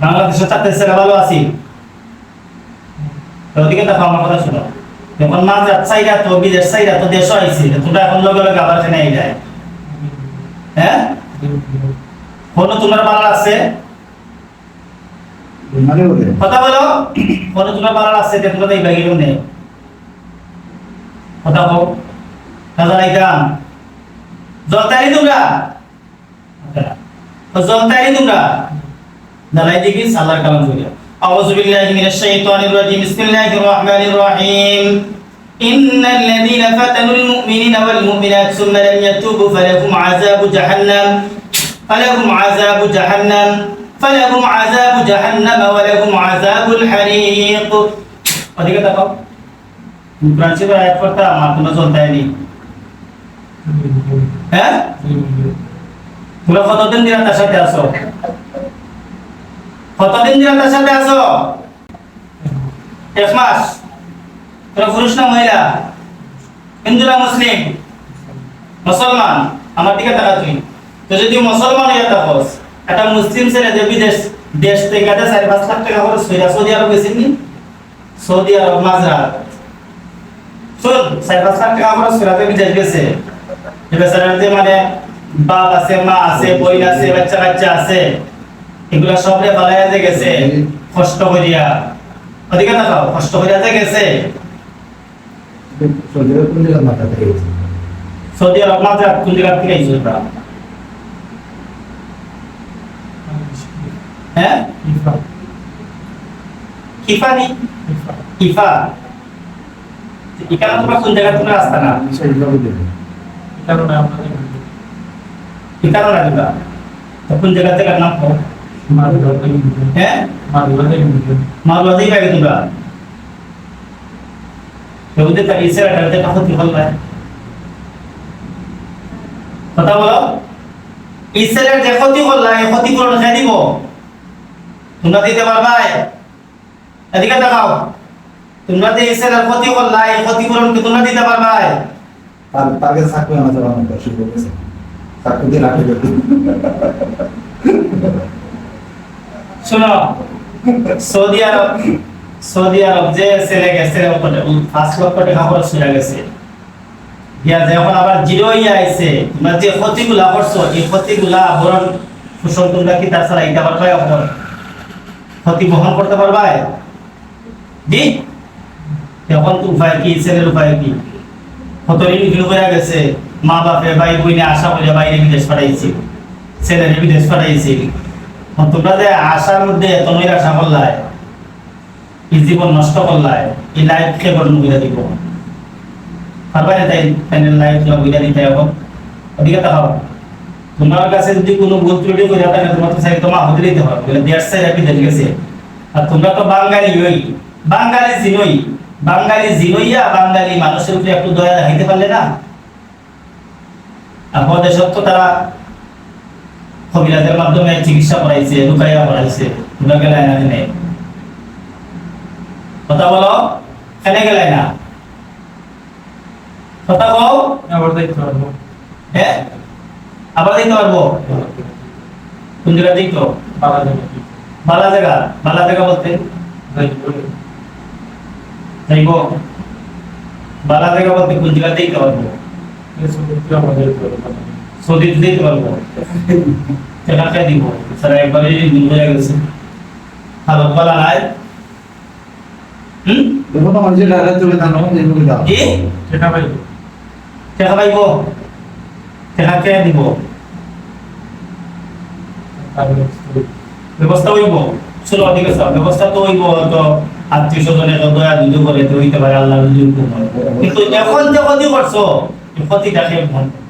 বাংলাদেশের চারটে ছেলে ভালো আছি। ওদিকে দেখো আমার কথা শোনো। যখন মাঝরাত চাইরা তো বিদেশ চাইরা তো দেশ আইছি তোমরা এখন লগে লগে আবার এখানে যায় হ্যাঁ? কোনো তোমার ভালো আছে? কথা বলো। কোনো তোমার ভালো আছে তোমরা এই ব্যাগের নেই কথা বল কাজা লাইকাম জলতারি তোমরা? জলতারি তোমরা? দালাই দিবি সালার কালাম করিয়া أعوذ بالله من الشيطان الرجيم بسم الله الرحمن الرحيم إن الذين فتنوا المؤمنين والمؤمنات ثم لم يتوبوا فلهم عذاب جهنم فلهم عذاب جهنم فلهم عذاب جهنم ولهم عذاب الحريق ওদিকে তাকাও কোরআন শরীফের আয়াত পড়তে আমার কোনো চলতে নেই হ্যাঁ তোমরা কতদিন দিন তার সাথে আসো কতদিন দিন তার সাথে আসো এক মাস। তোরা পুরুষ না মহিলা? হিন্দু না মুসলিম? মুসলমান। আমার দিকে তাকা তুই তো যদি মুসলমান হইয়া থাকস একটা মুসলিম ছেলে যে বিদেশ, দেশ থেকে চার পাঁচ লাখ টাকা খরচ করে সৌদি আরব গেছিস নি সৌদি আরব মাজরা শুন চার পাঁচ লাখ টাকা খরচ বিদেশ গেছে। যে বেচারার যে মানে বাপ আছে, মা আছে, বইন আছে বাচ্চা কাচ্চা আছে। এগুলা সব রে যে গেছে কষ্ট করিয়া। ওদিকে দেখাও কষ্ট করিয়া যে গেছে। সৌদির কোন জায়গায় মাথা থেকে সৌদি আরব কোন জায়গা থেকে আইছো তোমরা হ্যাঁ? কিফানি কিফা এখানে তোমরা কোন জায়গা তোমরা আসতা না সৌদির বলে এখানে না তোমরা কোন জায়গা থেকে নাম কো হ্যাঁ পাবে তোমরা ক্ষতি ক্ষতিপূরণ দিব তোমরা দিতে পারবা এদিকে দেখাও তোমরা যে ক্ষতি করলা এই ক্ষতিপূরণ কি তোমরা দিতে পারবা। তাকে চাকরি আনা চাকরি দিয়ে রাখে শোনো, সৌদি আরব সৌদি আরব যে ছেলে গেছে পাঁচ লক্ষ টাকা খরচ হয়ে গেছে। যখন আবার জিরো ইয়া আইছে, তোমরা যে ক্ষতিগুলা করছ, এই ক্ষতিগুলা আবরণ শোষণ তোমরা কি তাছাড়া এটা পারবা এখন ক্ষতি বহন করতে পারবা? জি এখন তো উপায় কি, ছেলের উপায় কি? কত ঋণ ফিল হয়ে গেছে। মা বাপে ভাই বইনে আশা করে বাইরে বিদেশ পাঠাইছি। ছেলের বিদেশ পাঠাইছি। তোমরা যে আশার মধ্যে এত নৈরাশা করলাই এই জীবন নষ্ট করলাই এই লাইফ কে বরণ করে দিব। পারবা তাই প্যানেল লাইফ বুঝা দিতে এখন ওদিকে তাকাও। তোমার কাছে যদি কোনো ভুল ত্রুটি করে থাকে, তোমার তো তোমার হতে দিতে হবে। বলে দেড় সাইড আপনি দেখে গেছে। আর তোমরা তো বাঙালি হই বাঙালি জিনই বাঙালি জিনইয়া বাঙালি মানুষের উপরে একটু দয়া দেখাইতে পারলে না? দেশত তো তারা কবিরাজের মাধ্যমে চিকিৎসা করাইছে লুকাইয়া করাইছে তোমরা গেলে না নেই কথা বলো কেনে গেলে না? কথা কও। হ্যাঁ আবার দিতে পারব? কোন জায়গা দেখতো বালা জায়গা বালা জায়গা বলতে? যাইব বালা জায়গা বলতে কোন জায়গা দেখতে পারব? সৌদিতে দিতে পারব টাকা দিব স্যার একবারে দিন হয়ে গেছে হালত বলা নাই হুম দেখো তো মানুষের ডায়রা চলে জানো যেগুলো দাও কি টাকা পাইব টাকা কে দিব ব্যবস্থা হইব চলো ঠিক আছে ব্যবস্থা তো হইব তো আত্মীয় স্বজনে তো দয়া দুধ করে তো হইতে পারে আল্লাহ। কিন্তু এখন যে ক্ষতি করছ এই ক্ষতিটা কে বহন করবে?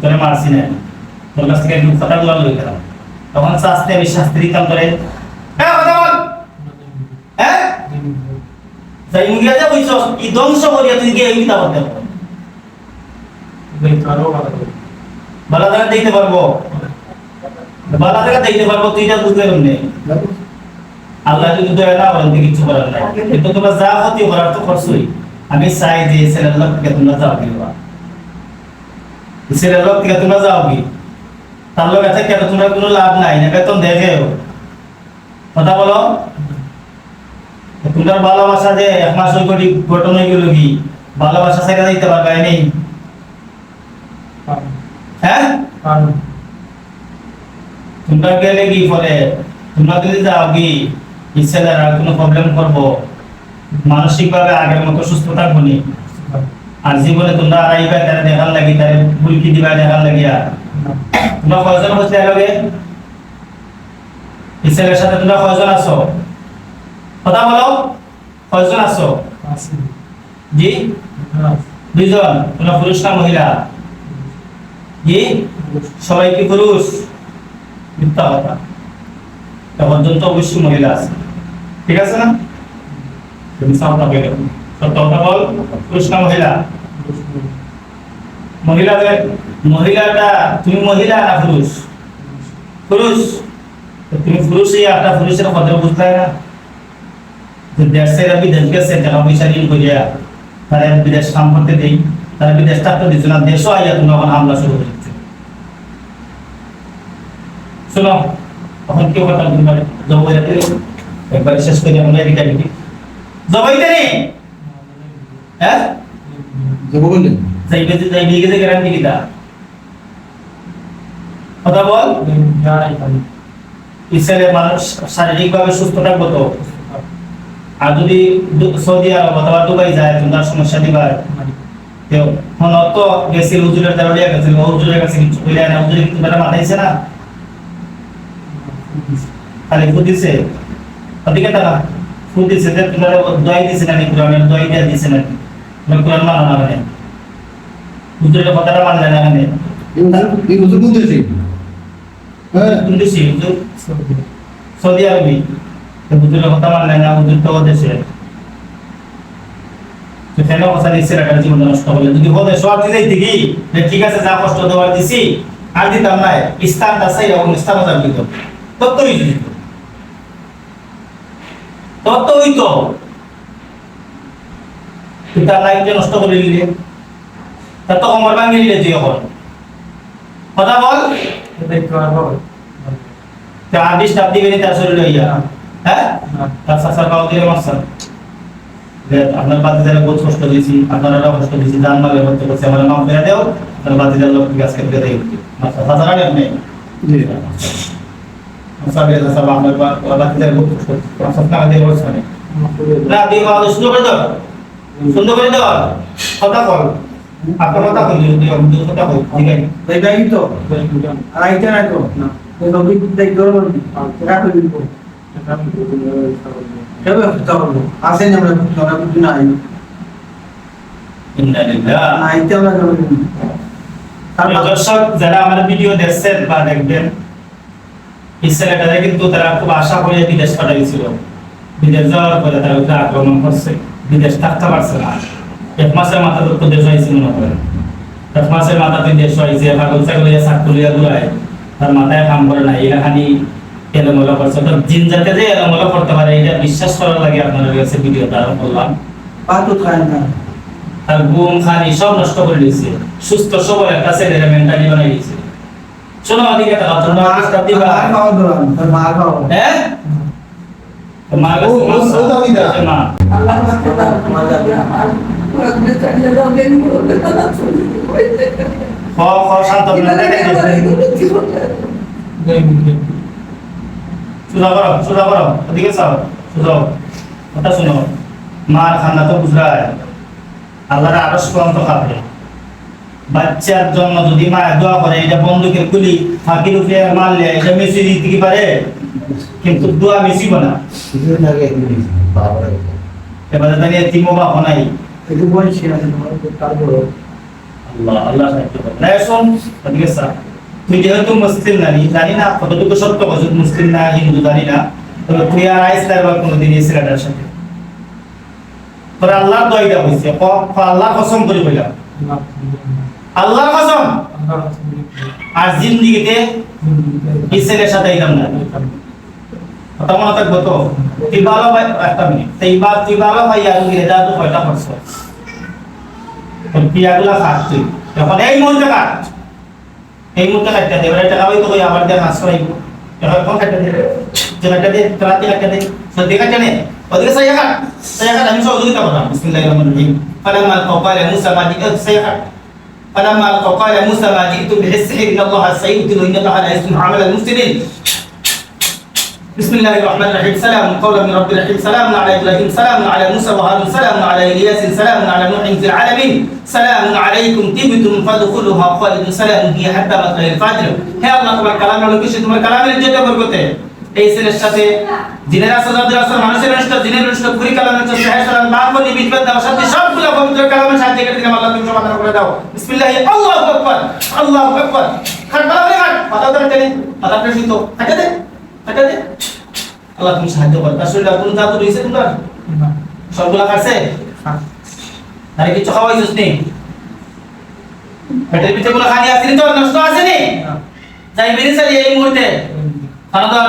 তোরে মারছি না। তোর কাছ থেকে একটু কথাগুলো লই গেলাম তখন শাস্তি আমি শাস্তি দিতাম তোরে হ্যাঁ কথা বল। হ্যাঁ তাই ইংরেজে বলছ ই ধ্বংস করিয়া তুই গিয়ে এই কিতাব দেব বালা জায়গা দেখতে পারব। বালা জায়গা দেখতে পারব তুই যা বুঝতে পারবি আল্লাহ যদি দয়া না করেন তুই কিছু করার নাই। কিন্তু তোমরা যা ক্ষতি করার তো করছোই। আমি চাই যে ছেলের তোমরা যাও বাবা ছেলের লোক থেকে তোমরা যাও কি তার লোক আছে কেন তোমরা কোনো লাভ নাই না বেতন দেখেও কথা বলো? তোমার ভালোবাসা যে এক মাস ওই কোটি ঘটন হয়ে গেল কি? ভালোবাসা দিতে পারবে নেই হ্যাঁ? তোমরা গেলে কি ফলে? তোমরা যদি যাও কি ইচ্ছেদার আর কোনো প্রবলেম করব? মানসিক ভাবে আগের মতো সুস্থ থাকব নি? আর জীবনে তোমরা আইবা তারা দেখার লাগি তারে বুলকি দিবা দেখার লাগিয়া। তোমরা কয়জন বসলে লগে? ইচ্ছেদের সাথে তোমরা কয়জন আছো? কথা বলো কয়জন আছো? জি? দুইজন তোমরা পুরুষ না মহিলা? জি? সবাই কি পুরুষ? মিথ্যা কথা। পর্যন্ত অবশ্যই মহিলা আছে। ঠিক আছে না? তুমি সামনে গেলে সত্য কথা বল মহিলা। মহিলাটা, তুমি মহিলা না পুরুষ? পুরুষ। তুমি পুরুষই একটা পুরুষের কথা বুঝতে না। যে দেশ ছেড়ে বিদেশ গেছে টাকা পয়সা ঋণ করিয়া তারা বিদেশ কাম করতে দেই, তারা বিদেশ থাকতে না, দেশও আইয়া তুমি এখন হামলা শুরু করে দিচ্ছে। শোনো তখন কেউ কথা জবাইতে একবার শেষ করে, আমরা দিকে জবাইতে নেই হ্যাঁ? যাব বললেন যাইবে যে যাইবে গেছে গ্যারান্টি কিটা কথা বল। ইসরায়েলে মানুষ শারীরিকভাবে সুস্থ থাকব তো? আর যদি সৌদি আরব অথবা দুবাই যায় তোমার সমস্যা দিবার? কেউ তো গেছিল হুজুরের দ্বারা গেছিল হুজুরের কাছে কিছু কইলে না হুজুরে কিন্তু বেটা মাথাইছে না? খালি ফুট ওদিকে তারা ফুট যে তোমার দোয়াই দিছে না কোরআনের দোয়াই দিয়া দিছে তুমি কোরআন না মানে? হুজুরের কথাটা মানলে না মানে? এই হুজুর কোন দেশে? হ্যাঁ। তুমি দিছি হুজুর সৌদি আরবি। হুজুরের কথা মানলে না হুজুর তো দেশে। তো কেন কথা দিচ্ছে রাখার জীবন নষ্ট করলে? যদি হতে সব দিলেই দেখি ঠিক আছে যা কষ্ট দেওয়ার দিছি আর দিতাম না স্থানটা সেই রকম স্থান দিত তত্ত্বই তত্ত্বই তো। তুই তার লাইফটা নষ্ট করে দিলে। তার তো কমর ভাঙি দিলে তুই এখন কথা বল। তা আদিশ টাপ দিবে তার শরীরে ইয়া হ্যাঁ? তার সাসার দিয়ে মারছেন যে আপনার বাতিদারে বহুত কষ্ট দিয়েছি আপনারা কষ্ট দিয়েছি জান মালে করতে করছে আমার মাপ করে দেও তার বাতিদার লোক আজকে দিয়ে দেই আচ্ছা সাসারা নেই। জি। আচ্ছা বেশ আচ্ছা আপনার বাতিদারে বহুত কষ্ট দিয়ে বলছে না দিয়ে বাবা সুন্দর করে দাও। সুন্দর করে দাও কথা বল আপনার কথা বলি দিয়ে কথা বল ঠিক আছে. Ah, orang orang itu nak ini. ইন্নালিল্লাহ Nah, itu orang orang. দর্শক যারা আমার ভিডিও দেখছেন বা দেখবেন এই ছেলেটারে কিন্তু তারা খুব আশা করে বিদেশ পাঠাইছিল বিদেশ যাওয়ার পরে তারা আক্রমণ করছে বিদেশ থাকতে পারছে না। এক মাসের মাথা তো দেশ হয়েছে মনে করেন এক মাসের মাথা তুই দেশ হয়েছে পাগল ছাগলিয়া চাকুলিয়া ঘুরায় তার মাথায় কাম করে না এখানি এলোমেলো করছে। তো জিন যাতে যে এলোমেলো করতে পারে এটা বিশ্বাস করার লাগে আপনাদের কাছে ভিডিও দ্বারা বললাম। patut kan. তার ঘুম খানি সব নষ্ট করে দিয়েছে। সুস্থ সবল একটা ছেলের মেন্টালি বানাই দিয়েছে। শোনো ওদিকে তাকাও তোমরা প্রস্তাব দিবা। orang. Mahal হ্যাঁ? সোজা। কথা মার খান্না তো বুঝরায় আল্লাহর আরস ক্লান্ত খাবে বাচ্চার জন্য যদি মায়ের দোয়া করে এটা বন্দুকের গুলি ফাঁকির উপরে মারলে এটা মিশি দিতে কি পারে? কিন্তু দোয়া মিশিব না। এবারে দাঁড়িয়ে তিমো বা নাই। বলছি আল্লাহ আল্লাহ না শোন তুই যেহেতু মুসলিম জানি না কতটুকু সত্য কত মুসলিম না, হিন্দু জানি না তুই আর আইস লাগবে কোনোদিন এই সাথে। তোর আল্লাহ দয়টা হয়েছে আল্লাহ কসম করে বললাম। আল্লাহ কসম? আর জিন্দিগিতে ছেলের সাথে এলাম না। কথা মনে থাকব তো? তুই ভালো ভাই একটা মিনিট। তুই বা তুই ভালো ভাই আর গিয়ে যা তো কয়টা তোর পিয়াগুলা খাট তুই। এখন এই মুহূর্তে কাট এই মুহূর্তে কাটতে দে। এবারে টাকা হয়তো কই আবার দেখ হাস করাইব এখন কাটতে দে। যে কাটতে দে রাতে কাটতে দে। সত্যি কাটতে নে ওদিকে সাইয়া কাট সাইয়া কাট আমি সহযোগিতা করলাম। বিসমিল্লাহির রহমানির রহিম। ফালাম্মা আলqawqala মুসা মা জিআ সাইয়া কাট فلما القوا قال موسى ما جئتم به السحر ان الله سيبطل ان الله لا يصلح عمل المفسدين بسم الله الرحمن الرحيم سلام قولا من رب الرحيم سلام على ابراهيم سلام على موسى وهارون سلام على الياس سلام على نوح في العالمين سلام عليكم طبتم فادخلوها خالد سلام هي حتى مطلع الفجر হে আল্লাহ তোমার কালামের লোক এসে তোমার কালামের যেটা বরকতে এই ছেলের সাথে জিনের আসাদ আসাদ মানুষের অনুষ্ঠা জিনের অনুষ্ঠা কুড়ি কালামের অনুষ্ঠা সাহেব সালাম বাপ বলি বিজবাদ দাও সাথে সবগুলো পবিত্র কালামের সাহায্যে কেটে দিলাম আল্লাহ তুমি সমাধান করে দাও। বিসমিল্লাহ আল্লাহু আকবার আল্লাহু আকবার। খাট ভালো করে খাট। মাথা ধরে টেনে মাথা টেনে শুতো হাঁটে দে হাঁটে দে। আল্লাহ তুমি সাহায্য করো। তার শরীরে কোনো জাদু রয়েছে তোমার? সবগুলা কাটছে আরে কিছু খাওয়া হয়েছিস নি? পেটের ভিতরে কোনো খানি আসেনি তো নষ্ট আসেনি যাই বেরিয়ে এই মুহূর্তে। কারণ ধর।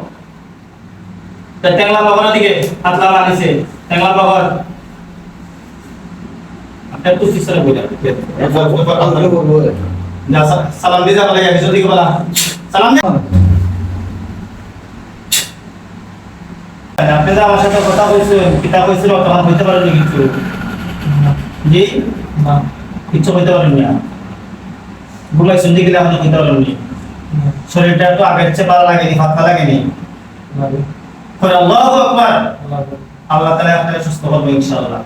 টেংলা বাবার দিকে হাতলা মানিছে টেংলা বাবার। একটু ফিসরে বলে আল্লাহ বলব, যা সা- সালাম দিয়ে যাবা লাগে যদি বলা। সালাম দে। আপনি যে আমার সাথে কথা কইছেন কিতা কইছিল তখন হইতে পারেন কিছু? জি? কিছু হইতে পারেন না শুনতে গেলে এখন হইতে পারেন নি? শরীরটা তো আগের চেয়ে ভালো লাগেনি ফাঁকা লাগেনি। করে আল্লাহু আকবার। আল্লাহ তাআলা আপনাকে সুস্থ করবে ইনশাআল্লাহ।